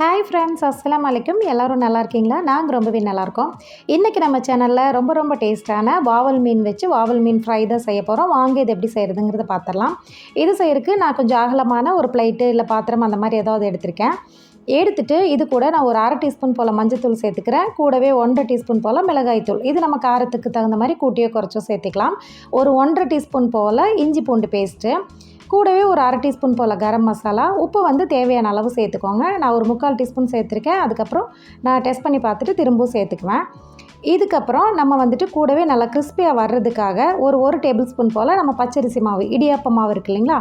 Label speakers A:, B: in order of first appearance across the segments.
A: Hi friends அஸ்லாம் வலைக்கும் எல்லோரும் நல்லா இருக்கீங்களா? நாங்கள் ரொம்பவே நல்லாயிருக்கோம் இன்றைக்கி நம்ம சேனலில் ரொம்ப ரொம்ப டேஸ்ட்டான வாவல் மீன் வச்சு வாவல் மீன் ஃப்ரை தான் செய்ய போகிறோம் வாங்க இது எப்படி செய்கிறதுங்கிறத பார்த்துடலாம். இது செய்கிறதுக்கு நான் கொஞ்சம் அகலமான ஒரு பிளேட்டு இல்லை பாத்திரம் அந்த மாதிரி ஏதாவது எடுத்திருக்கேன். எடுத்துட்டு இது கூட நான் ஒரு அரை டீஸ்பூன் போல் மஞ்சத்தூள் சேர்த்துக்கிறேன். கூடவே ஒன்றரை டீஸ்பூன் போல் மிளகாய்த்தூள் இது நம்ம காரத்துக்கு தகுந்த மாதிரி கூட்டியோ குறைச்சோ சேர்த்துக்கலாம். ஒரு ஒன்றரை டீஸ்பூன் போல் இஞ்சி பூண்டு பேஸ்ட்டு. கூடவே ஒரு அரை டீஸ்பூன் போல் கரம் மசாலா. உப்பு வந்து தேவையான அளவு சேர்த்துக்கோங்க. நான் ஒரு முக்கால் டீஸ்பூன் சேர்த்துருக்கேன். அதுக்கப்புறம் நான் டெஸ்ட் பண்ணி பார்த்துட்டு திரும்பவும் சேர்த்துக்குவேன். இதுக்கப்புறம் நம்ம வந்துட்டு கூடவே நல்லா கிறிஸ்பியாக வர்றதுக்காக ஒரு ஒரு டேபிள் ஸ்பூன் போல் நம்ம பச்சரிசி மாவு இடியாப்ப மாவு இருக்கு இல்லைங்களா?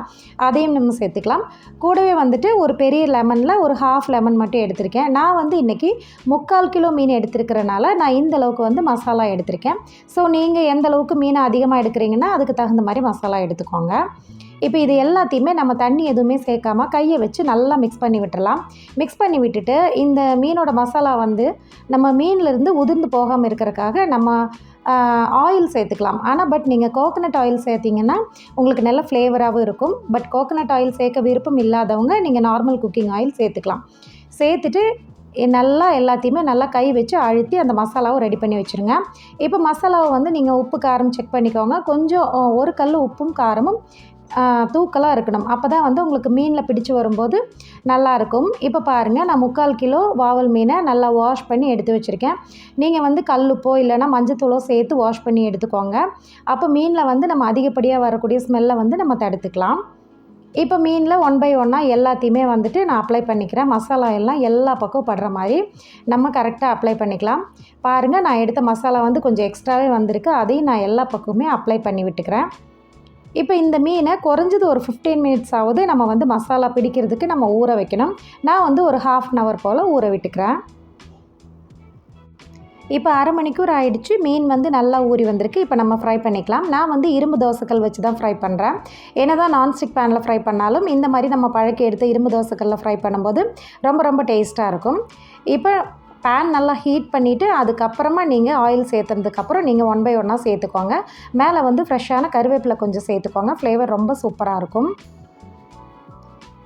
A: அதையும் நம்ம சேர்த்துக்கலாம். கூடவே வந்துட்டு ஒரு பெரிய லெமனில் ஒரு ஹாஃப் லெமன் மட்டும் எடுத்திருக்கேன். நான் வந்து இன்றைக்கி முக்கால் கிலோ மீன் எடுத்திருக்கிறனால நான் இந்த அளவுக்கு வந்து மசாலா எடுத்திருக்கேன். ஸோ நீங்கள் எந்த அளவுக்கு மீனை அதிகமாக எடுக்கிறீங்கன்னா அதுக்கு தகுந்த மாதிரி மசாலா எடுத்துக்கோங்க. இப்போ இது எல்லாத்தையுமே நம்ம தண்ணி எதுவுமே சேர்க்காம கையை வச்சு நல்லா மிக்ஸ் பண்ணி விட்டுடலாம் மிக்ஸ் பண்ணி விட்டுட்டு இந்த மீனோட மசாலா வந்து நம்ம மீன்லேருந்து உதிர்ந்து போகாமல் இருக்கிறக்காக நம்ம ஆயில் சேர்த்துக்கலாம். ஆனால் பட் நீங்கள் கோகனட் ஆயில் சேர்த்திங்கன்னா உங்களுக்கு நல்ல ஃப்ளேவராகவும் இருக்கும். பட் கோகனட் ஆயில் சேர்க்க விருப்பம் இல்லாதவங்க நீங்கள் நார்மல் குக்கிங் ஆயில் சேர்த்துக்கலாம். சேர்த்துட்டு நல்லா எல்லாத்தையுமே நல்லா கை வச்சு அழுத்தி அந்த மசாலாவை ரெடி பண்ணி வச்சுருங்க. இப்போ மசாலாவை வந்து நீங்கள் உப்பு காரம் செக் பண்ணிக்கோங்க. கொஞ்சம் ஒரு கல் உப்பும் காரமும் தூக்கலாக இருக்கணும். அப்போ தான் வந்து உங்களுக்கு மீனில் பிடிச்சி வரும்போது நல்லாயிருக்கும் இப்போ பாருங்கள் நான் முக்கால் கிலோ வாவல் மீனை நல்லா வாஷ் பண்ணி எடுத்து வச்சுருக்கேன். நீங்கள் வந்து கல்லுப்போ இல்லைனா மஞ்சத்தூளோ சேர்த்து வாஷ் பண்ணி எடுத்துக்கோங்க. அப்போ மீனில் வந்து நம்ம அதிகப்படியாக வரக்கூடிய ஸ்மெல்லை வந்து நம்ம தடுத்துக்கலாம். இப்போ மீனில் ஒன் பை ஒன்னாக எல்லாத்தையுமே வந்துட்டு நான் அப்ளை பண்ணிக்கிறேன். மசாலா எல்லாம் எல்லா பக்கம் படுற மாதிரி நம்ம கரெக்டாக அப்ளை பண்ணிக்கலாம். பாருங்கள் நான் எடுத்த மசாலா வந்து கொஞ்சம் எக்ஸ்ட்ராவே வந்திருக்கு. அதையும் நான் எல்லா பக்கமுமே அப்ளை பண்ணி விட்டுக்கிறேன். இப்போ இந்த மீனை குறைஞ்சது ஒரு ஃபிஃப்டீன் மினிட்ஸ் ஆகுது நம்ம வந்து மசாலா பிடிக்கிறதுக்கு நம்ம ஊற வைக்கணும். நான் வந்து ஒரு ஹாஃப் அன் ஹவர் போல் ஊற விட்டுக்கிறேன். இப்போ அரை மணிக்கூர் ஆகிடுச்சு மீன் வந்து நல்லா ஊறி வந்திருக்கு. இப்போ நம்ம ஃப்ரை பண்ணிக்கலாம். நான் வந்து இரும்பு தோசைக்கல் வச்சு தான் ஃப்ரை பண்ணுறேன் என்ன தான் நான்ஸ்டிக் பேனில் ஃப்ரை பண்ணாலும் இந்த மாதிரி நம்ம பழக்கி எடுத்து இரும்பு தோசைக்கல்லில் ஃப்ரை பண்ணும்போது ரொம்ப ரொம்ப டேஸ்ட்டாக இருக்கும். இப்போ பேன் நல்லா ஹீட் பண்ணிவிட்டு அதுக்கப்புறமா நீங்கள் ஆயில் சேர்த்துனதுக்கப்புறம் நீங்கள் ஒன் பை ஒன்னாக சேர்த்துக்கோங்க. மேலே வந்து ஃப்ரெஷ்ஷான கருவேப்பிலை கொஞ்சம் சேர்த்துக்கோங்க. ஃப்ளேவர் ரொம்ப சூப்பராக இருக்கும்.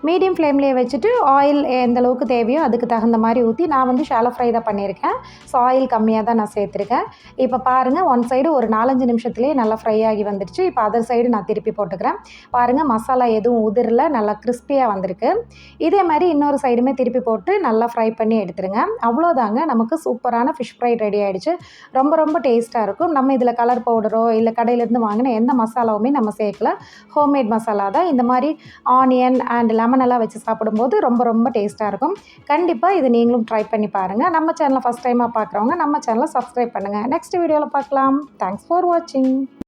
A: மீடியம் ஃப்ளேம்லேயே வச்சுட்டு ஆயில் எந்த அளவுக்கு தேவையோ அதுக்கு தகுந்த மாதிரி ஊற்றி நான் வந்து ஷாலோ ஃப்ரை தான் பண்ணியிருக்கேன். ஸோ ஆயில் கம்மியாக தான் நான் சேர்த்துருக்கேன். இப்போ பாருங்கள் ஒன் சைடு ஒரு நாலஞ்சு நிமிஷத்துலேயே நல்லா ஃப்ரை ஆகி வந்துடுச்சு. இப்போ அதர் சைடு நான் திருப்பி போட்டுக்கிறேன். பாருங்கள் மசாலா எதுவும் உதிரில் நல்லா கிறிஸ்பியாக வந்திருக்கு. இதே மாதிரி இன்னொரு சைடுமே திருப்பி போட்டு நல்லா ஃப்ரை பண்ணி எடுத்துருங்க. அவ்வளோதாங்க நமக்கு சூப்பரான ஃபிஷ் ஃப்ரை ரெடி ஆகிடுச்சு ரொம்ப ரொம்ப டேஸ்ட்டாக இருக்கும். நம்ம இதில் கலர் பவுடரோ இல்லை கடையிலேருந்து வாங்கின எந்த மசாலாவுமே நம்ம சேர்க்கல. ஹோம்மேட் மசாலா தான். இந்த மாதிரி ஆனியன் அண்ட் லெமன் லெமனெல்லாம் வச்சு சாப்பிடும்போது ரொம்ப ரொம்ப டேஸ்ட்டாக இருக்கும். கண்டிப்பாக இது நீங்களும் ட்ரை பண்ணி பாருங்கள் நம்ம சேனலை ஃபஸ்ட் டைமாக பார்க்குறவங்க நம்ம சேனலை சப்ஸ்கிரைப் பண்ணுங்கள் நெக்ஸ்ட் வீடியோவில் பார்க்கலாம் தேங்க்ஸ் ஃபார் வாட்சிங்